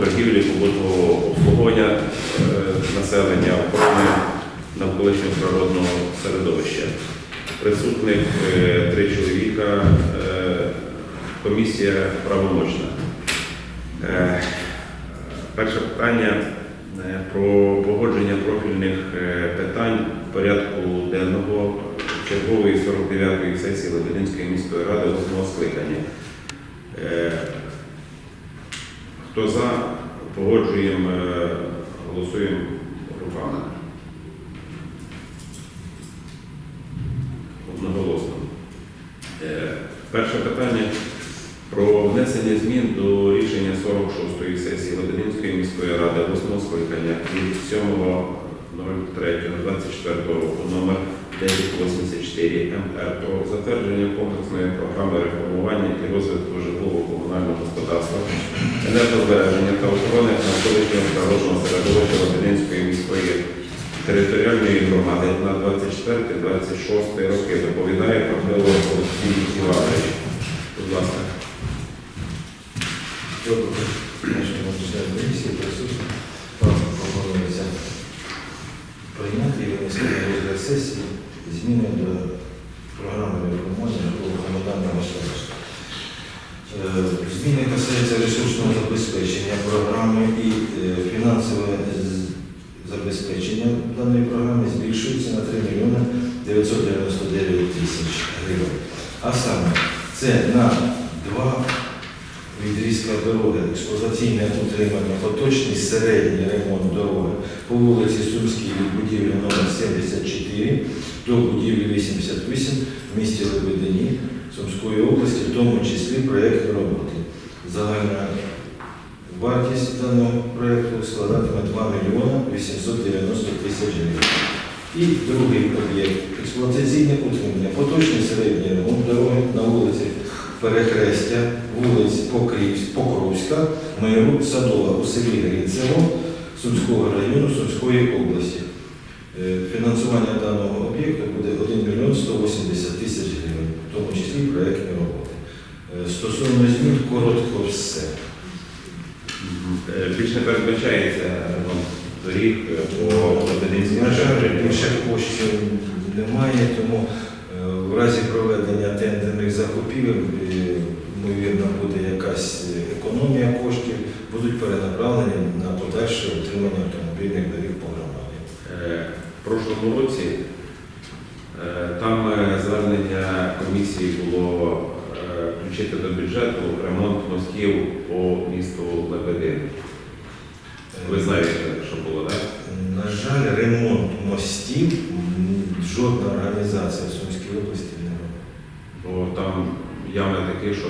торгівлі, побутового обслуговування е, населення, охорони навколишнього природного середовища. Присутних е, три чоловіка, е, комісія правомочна. Перше питання про погодження профільних питань порядку денного чергової 49-ї сесії Лебединської міської ради 8 скликання. Хто за, погоджуємо, е, голосуємо руками. Одноголосно. Е, Перше питання про внесення змін до рішення 46-ї сесії Лебединської міської ради 8 скликання від 7.03.24 року номер 1084 МР про затвердження комплексної програми реформування і розвитку житлово-комунального господарства, енергозбереження та охорони навколишнього природного середовища Лебединської міської територіальної громади на 24-26 роки доповідає Павло Олексій Іванович. Будь ласка. сесії зміни до програми допомоги до громадянного селища. Зміни касаються ресурсного забезпечення програми і е, фінансове забезпечення даної програми збільшується на 3 мільйони 999 тисяч гривень. А саме це на 2 після дороги, експлуатаційне утримання, поточний середній ремонт дороги по вулиці Сумській від будівлі номер 74 до будівлі 88 в місті Лебедині Сумської області, в тому числі проєкт роботи. Загальна вартість даного проєкту складатиме 2 мільйона 890 тисяч гривень. І другий об'єкт експлуатаційне утримання, поточний середній ремонт дороги на вулиці перехрестя вулиць Покровська, Миру, Садова у селі Грицево Сумського району Сумської області. Е, Фінансування даного об'єкту буде 1 мільйон 180 тисяч гривень, в тому числі проєктні роботи. Е, Стосовно змін, коротко все. Е, Більш не передбачається доріг по Лебединській На жаль, більше коштів немає, тому в разі проведення тендерних закупівель, е, ймовірно, буде якась економія коштів, будуть перенаправлені на подальше утримання автомобільних доріг по громаді. Е, В прошлому році е, там звернення комісії було включити до бюджету ремонт мостів по місту Лебедин. Ви знаєте, що було, так? На жаль, ремонт мостів жодна організація в Сумській області не робить. Бо там ями такі, що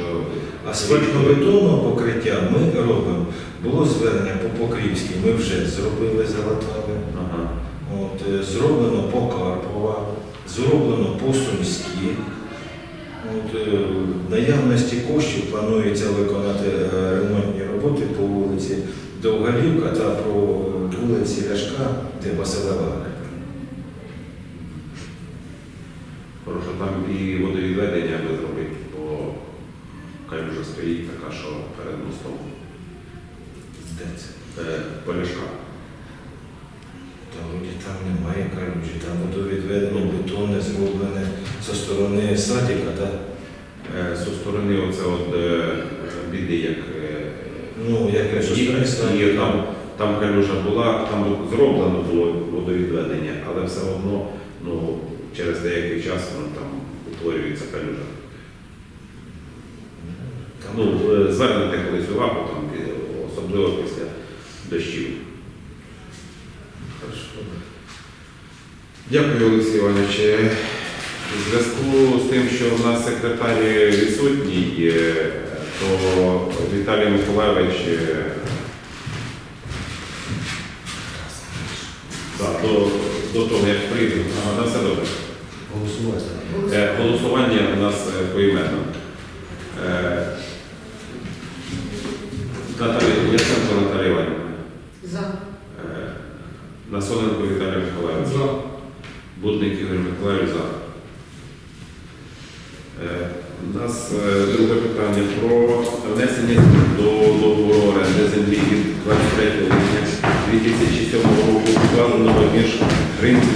Асфальтно-бетонного покриття ми робимо. Було звернення по Покрівській, ми вже зробили Золотаве. Ага. От, е, зроблено по Карпова, зроблено по Сумській. От, е, наявності коштів планується виконати е, ремонтні роботи по вулиці Довгалівка та по вулиці Ляшка, де Василева. Там і водовідведення би зробити, бо вже стоїть така, що перед мостом. Де це? Поляшка. Та вроді там немає калюжі, там водовідведено бетонне зроблене зі сторони садика, так? Е, Зі сторони оце от е, біди, як е, Ну, і там, там калюжа була, там зроблено було водовідведення, але все одно ну, через деякий час воно там утворюється калюжа. Ну, е, звернете колись увагу, там, особливо після дощів. Дякую, Олексій Іванович. Е, У зв'язку з тим, що в нас секретар відсутній, е, то Віталій Миколайович е, да, до, до того, як прийде, на все добре. Голосувати. Е, Голосування у нас е, поіменно. Е, Наталія, Яценко Наталія Іванівна. За. Е, Насоненко Віталій Миколаївич. Будник Ігор Миколаївич за. Е, У нас е, друге питання про внесення змін до договору оренди землі від 23 липня 2007 року, укладеного між Гринківською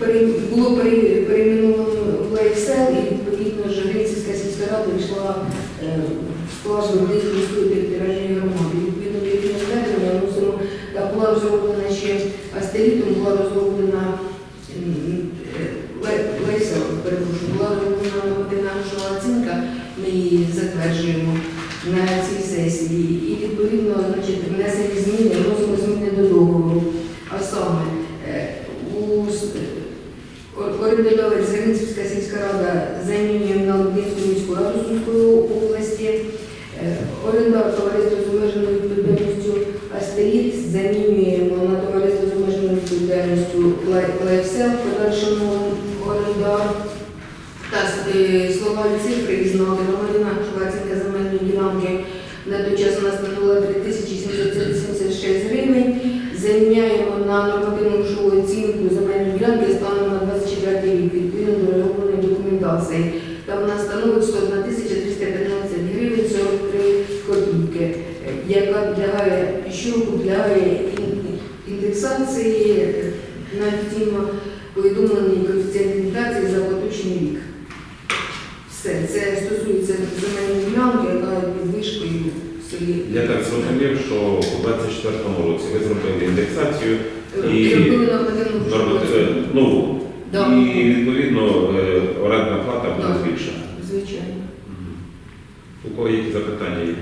було перейменовано в Excel і відповідно ж Грицівська сільська рада війшла е, складу Дніпровської територіальної громади. Відповідно до їхнього звернення та була розроблена ще астерітом, була розроблена м, е, перепрошую, була розроблена нормативна грошова оцінка, ми її затверджуємо на цій сесії. І відповідно, значить, внесені зміни, вносимо зміни до договору. А саме е, у с- Ор- Орендодавець Зеленська сільська рада замінює на Лубнівську міську раду Сумської області. Е, Орендар товариство з обмеженою відповідальністю Астеріт замінюємо на товариство з обмеженою відповідальністю Лайфсел, подальшому орендар. Та е, слова і цифри і знали громадяна оцінка земельної ділянки на той час у нас становила 3776 гривень. Заміняємо на нормативну грошову оцінку земельної ділянки станом на 24 рік відповідно до розробленої документації. Там у нас становить 101 315 гривень 43 копійки, е, яка підлягає, що підлягає індексації повідомленій коефіцієнт індексації за поточний рік. Все, це стосується земельної ділянки, яка під вишкою в селі. Я так зрозумів, що у 24-му році ви зробили індексацію І- Зробили нормативну е, ну, Да. і відповідно е, орендна плата буде Да. збільшена. Звичайно. У кого які запитання є?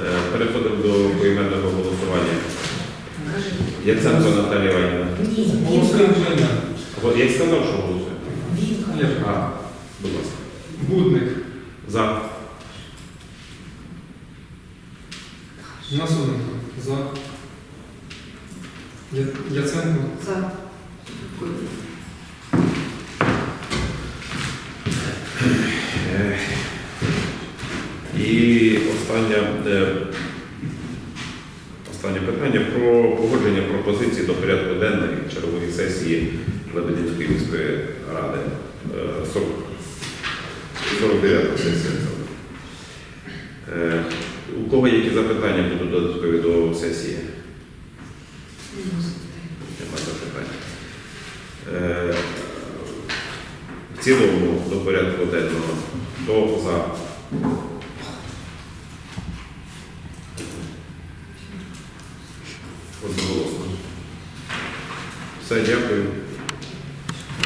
Е, Переходимо до поіменного. Яценко Наталія Іванівна. Голосуємо Женя. От Я й сказав, що голосуємо. Олег. А, будь ласка. Будник. За. Насоненко. За. Я- Яценко. За. Е, І останнє, е, останнє питання про погодження пропозицій до порядку денної чергової сесії Лебединської міської ради. Е, 40 49 сесія. Е, У кого які запитання будуть додаткові до сесії? Е, В цілому до порядку денного. Хто за? Одноголосно. Все, дякую.